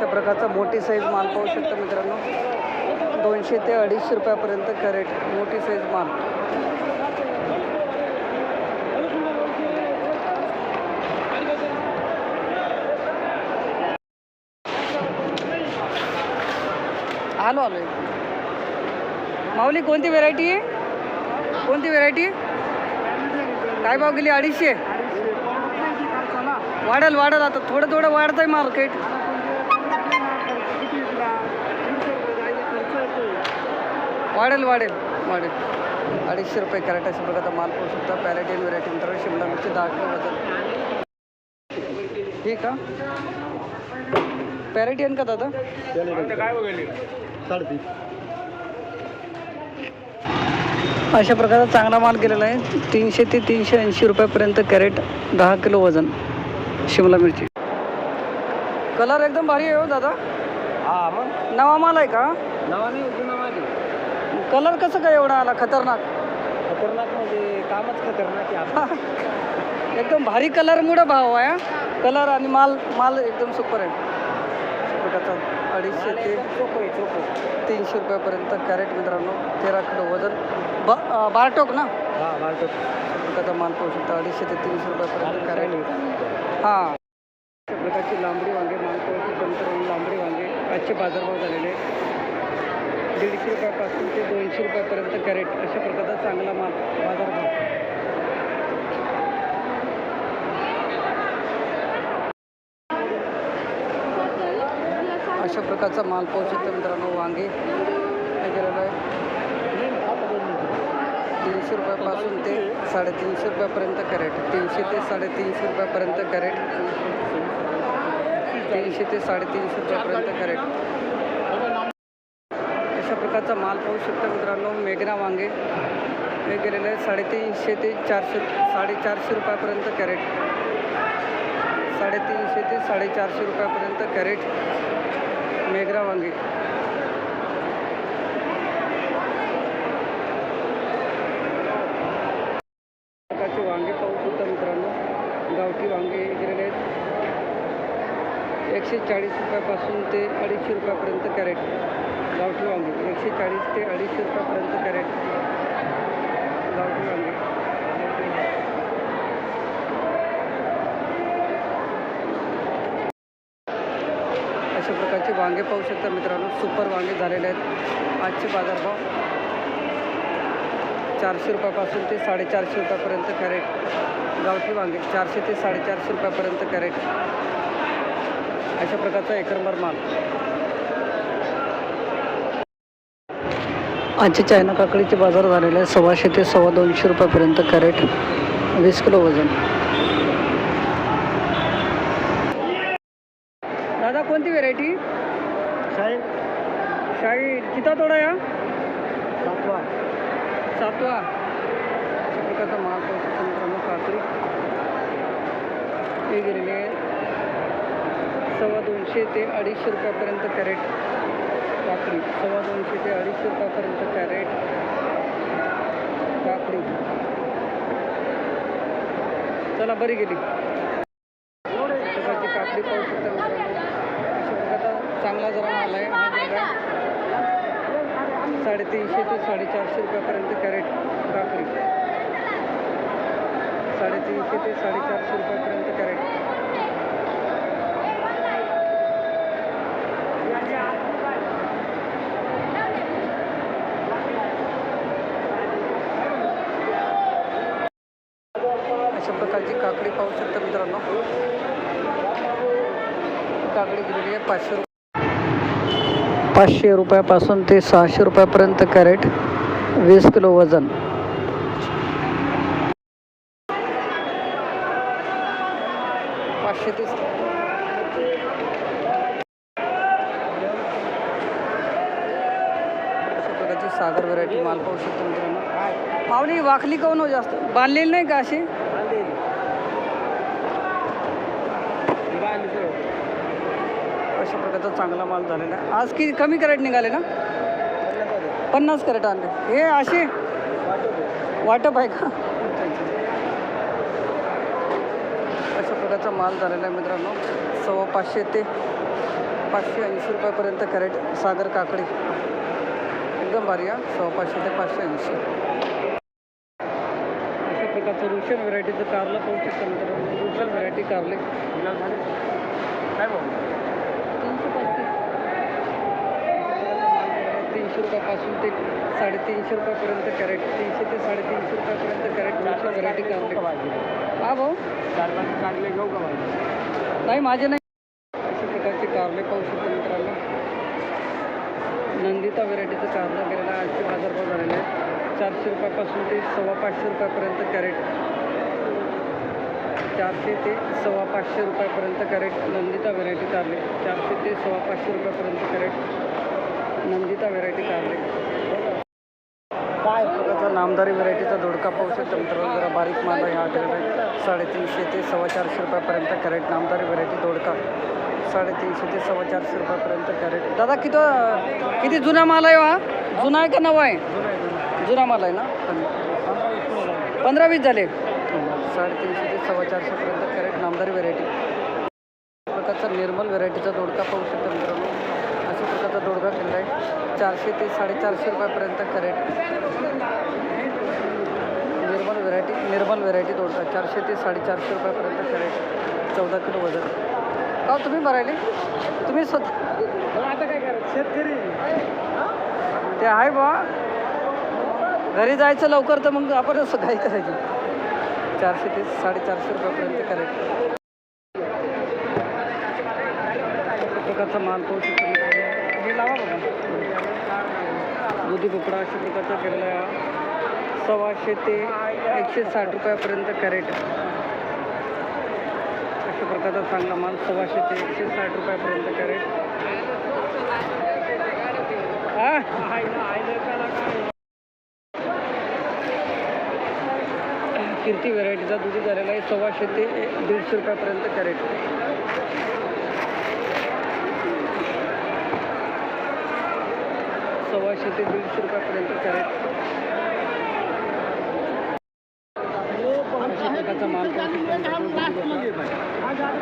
अशा प्रकारचा मोठी साईज माल पाहू शकता मित्रांनो. दोनशे ते अडीचशे रुपयापर्यंत कॅरेट मोठी साईज माल. आलो आलो. माऊली कोणती व्हेरायटी आहे कोणती व्हेरायटी काय भाव गेली? अडीचशे? वाढेल वाढेल आता. थोडं थोडं वाढत आहे मार्केट वाढेल वाढेल वाढेल. अडीचशे रुपये कॅरेट अशा प्रकारचा माल पाहू शकता. पॅलेटियन व्हेरायटी मित्रांनो शिमला मिरची दहा किलो वजन. ठीक का? पॅरेटियन का दादा? अशा प्रकारचा चांगला माल केलेला आहे. तीनशे ते तीनशे ऐंशी रुपयापर्यंत कॅरेट दहा किलो वजन. शिमला मिरची. कलर एकदम भारी आहे हो दादा. हा मग? नवा माल आहे का? जुना माझी कलर कसं काय एवढा आला? खतरनाक. खतरनाक म्हणजे कामच खतरनाक आहे. एकदम भारी कलरमुळं भाव आहे कलर आणि माल माल एकदम सुपर आहे. अडीचशे ते तीनशे रुपयापर्यंत कॅरेट मित्रांनो तेरा किलो वजन. ब बारटोक ना? हा प्रकारचा माल पाहू शकता अडीचशे ते तीनशे रुपयापर्यंत कॅरेट. हां. प्रकारची लांबडी वांगे माल पाहू शकता लांबडी वांगे. आजचे बाजारभाव झालेले. दीडशे रुपयापासून ते दोनशे रुपयापर्यंत कॅरेट अशा प्रकारचा चांगला माल बाजारभाव अशा प्रकारचा माल पाहू शकतो मित्रांनो वांगे. वगैरे तीनशे रुपयापासून ते साडेतीनशे रुपयापर्यंत कॅरेट. तीनशे ते साडेतीनशे रुपयापर्यंत कॅरेट. तीनशे ते साडेतीनशे रुपयापर्यंत कॅरेट. अशा प्रकारचा माल पाहू शकता मित्रांनो. मेघना वांगे हे गेलेले आहे साडेतीनशे ते चारशे साडेचारशे रुपयापर्यंत कॅरेट. साडेतीनशे ते साडेचारशे रुपयापर्यंत कॅरेट मेघना वांगे. प्रकारचे वांगे पाहू शकता मित्रांनो. गावठी वांगे हे गेलेले आहेत एकशे चाळीस रुपयापासून ते अडीचशे रुपयापर्यंत कॅरेट. गावठी वांगे एकशे चाळीस ते अडीचशे रुपयापर्यंत कॅरेट गावठी वांगे अशा प्रकारचे वांगे पाहू शकता मित्रांनो. सुपर वांगे झालेले आहेत. आजचे बाजारभाव चारशे रुपयापासून ते साडेचारशे रुपयापर्यंत कॅरेट गावठी वांगे चारशे ते साडेचारशे रुपयापर्यंत कॅरेट अशा प्रकारचा एकरभर माल. आजचे चायना काकडीचे बाजार झालेले आहे सव्वाशे ते सव्वा दोनशे रुपयापर्यंत कॅरेट वीस किलो वजन. दादा कोणती व्हेरायटी साहेब शाही. किता तोडा या? सातवा. सातवा. प्रकारचा माल मित्रांनो काकडी. हे गेलेले सव्वा दोनशे ते अडीचशे रुपयापर्यंत कॅरेट काकडी. सव्वा दोनशे ते अडीचशे रुपयापर्यंत कॅरेट चला बरी गेली. प्रकारची काकडी पाहू शकता चांगला जरा माल आहे हा जरा साडेतीनशे ते साडेचारशे रुपयापर्यंत कॅरेट काकडी. साडेतीनशे ते साडेचारशे रुपयापर्यंत कॅरेट अशा प्रकारची काकडी पाहू शकता मित्रांनो. काकडी गेलेली आहे पाचशे रुपये. पाचशे रुपयापासून ते सहाशे रुपयापर्यंत कॅरेट वीस किलो वजन. पाचशे तीस. सागर व्हरायटी माल पाहू शकतो मित्रांनो. माऊली वाकली काऊन हो जास्त? बांधलेली नाही का अशी? अशा प्रकारचा चांगला माल झालेला आहे. आज किती कमी कॅरेट निघाले ना? पन्नास कॅरेट आणले. हे असे वाटप आहे का? अशा प्रकारचा माल झालेला आहे मित्रांनो. सव्वा पाचशे ते पाचशे ऐंशी रुपयापर्यंत कॅरेट सागर काकडी. एकदम भारी हा. सव्वा पाचशे ते पाचशे ऐंशी. अशा प्रकारचं रुशन व्हरायटीचं कारलं पाहू शकता मित्रांनो. रुशन व्हरायटी कारले. काय भाऊ तीनशे रुपयापासून ते साडेतीनशे रुपयापर्यंत कॅरेट तीनशे ते साडेतीनशे रुपयापर्यंत कॅरेट रुशन व्हरायटी कारले हा भाऊ? चार पाच कारले घेऊ का नाही माझे नाही. अशा प्रकारचे कारले पाहू शकतो मित्रांनो. नंदिता व्हेरायटीचं कारलं गेलेलं आहे आजचे बाजारभाव झालेले आहेत. चारशे रुपयापासून ते सव्वा पाचशे रुपयापर्यंत कॅरेट. चारशे ते सव्वा पाचशे रुपयापर्यंत कॅरेट नंदिता व्हेरायटी कारले. चारशे ते सव्वा पाचशे रुपयापर्यंत कॅरेट. नंदिता व्हेरायटी कारले. काय प्रकारचा नामदारी व्हेरायटीचा दोडका पाहू शकतो मित्रांनो जरा बारीक माल ह्या हा आठवड्यात साडेतीनशे ते सव्वा चारशे रुपयापर्यंत कॅरेट नामदारी व्हेरायटी दोडका. साडेतीनशे ते सव्वा चारशे रुपयापर्यंत कॅरेट. दादा किती किती जुना माल आहे हा? जुना आहे का नवा आहे? जुना माल आहे ना? पंधरा वीस झाले. साडेतीनशे ते सव्वा चारशेपर्यंत कॅरेट नामदारी व्हेरायटी. प्रकारचा निर्मल व्हेरायटीचा दोडका पाहू शकतो मित्रांनो. अशा प्रकारचा दोडका केलेला आहे चारशे ते साडेचारशे रुपयापर्यंत crate. Nirmal variety Nirmal variety दोडका चारशे ते साडेचारशे रुपयापर्यंत कॅरेट. चौदा किलो वजन. का तुम्ही भरायले? तुम्ही स्वतः आता काय करायचं? शेतकरी. ते आहे बा घरी जायचं लवकर तर मग आपण असं घाई करायची. चारशे ते साडेचारशे रुपयापर्यंत कॅरेट. प्रकारचा माल पाहू शकतो. हे लावा बघा दुधी भोपळा अशा प्रकारचा केलेला आहे सव्वाशे ते एकशे साठ रुपयापर्यंत कॅरेट अशा प्रकारचा चांगला माल सव्वाशे ते एकशे साठ रुपयापर्यंत कॅरेट. कीर्ती व्हरायटीचा दुधी झालेला आहे. सव्वाशे ते दीडशे रुपयापर्यंत कॅरेट. सव्वाशे ते दीडशे रुपयापर्यंत कॅरेट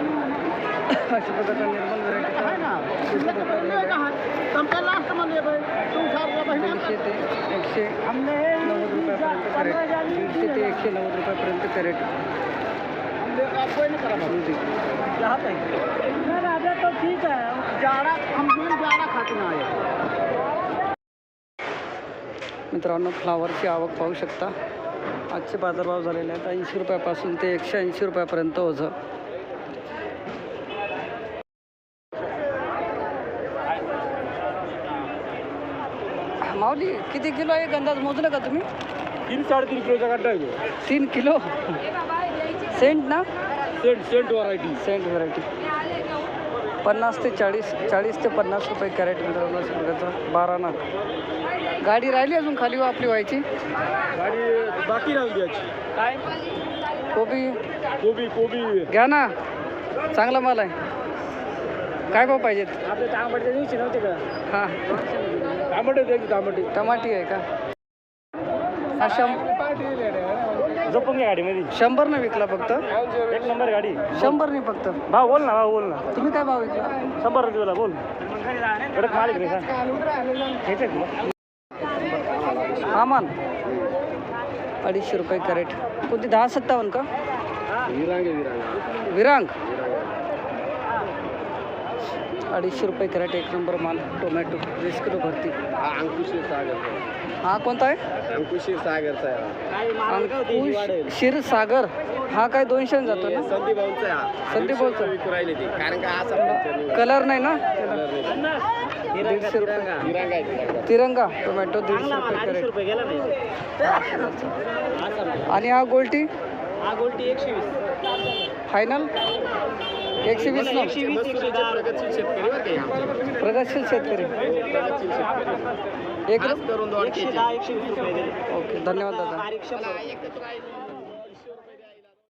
माल. अशा प्रकारचा निर्मल. दीडशे ते एकशे नव्वद रुपयापर्यंत कॅरेट दीडशे ते एकशे नव्वद रुपयापर्यंत कॅरेट दुधी ठीक आहे. जाड़ा हम जाड़ा खाते ना मित्रांनो फ्लावरची आवक पाहू शकता. आजचे बाजारभाव झालेले आहेत. ऐंशी रुपयापासून ते एकशे ऐंशी रुपयापर्यंत ओझं. माऊली किती किलो आहे अंदाज मोजलं का तुम्ही? तीन साडेतीन किलोचा गड्डा आहे तीन किलो? सेंट ना? सेंट सेंट व्हरायटी सेंट व्हरायटी पन्नास ते चाळीस चाळीस ते पन्नास रुपये कॅरेट मित्रांनो सगळ्याचा बारा ना. गाडी राहिली अजून खाली हो आपली व्हायची? गाडी बाकी द्यायची काय? कोबी. कोबी कोबी. घ्या ना. चांगला माल आहे. काय भाव पाहिजेत? आपले तांबडच्या दिवशी नव्हते का? हां. तांबटे द्यायचे टमाटी आहे का? हा जपून घ्या गाडीमध्ये. शंभर न विकला फक्त. एक नंबर गाडी. शंभर नाही फक्त. भाऊ बोल ना भाऊ बोल ना. तुम्ही काय भाव विकला? शंभर रुपयाला बोल. कडक मालिक रे सांग. हा अडीचशे रुपये कॅरेट. कोणती? दहा सत्तावन्न का? विरांगे विरांगे. विरांग. अडीचशे रुपये कॅरेट एक नंबर माल टोमॅटो वीस किलो भरती. हा अंकुशी सागर. हा कोणता आहे? अंकुशी सागरचा अंकुश क्षीरसागर हा काय दोनशे जातो ना? संदीप भाऊचा हा. संदीप भाऊचा. विकू राहिले ते. कारण का असा कलर नाही. ना? दीडशे रुपये. आहे तिरांगा. तिरंगा टोमॅटो दीडशे रुपये कॅरेट. रुपये गेला नाही. आणि हा गोल्टी? हा गोल्टी एकशे वीस. फायनल एकशे वीस ना प्रगतशील शेतकरी बरं का हे आमचे. प्रगतशील शेतकरी. प्रगतशील शेतकरी. एक करून दोन एकशे दहा एकशे वीस रुपये गेले ओके धन्यवाद दादा.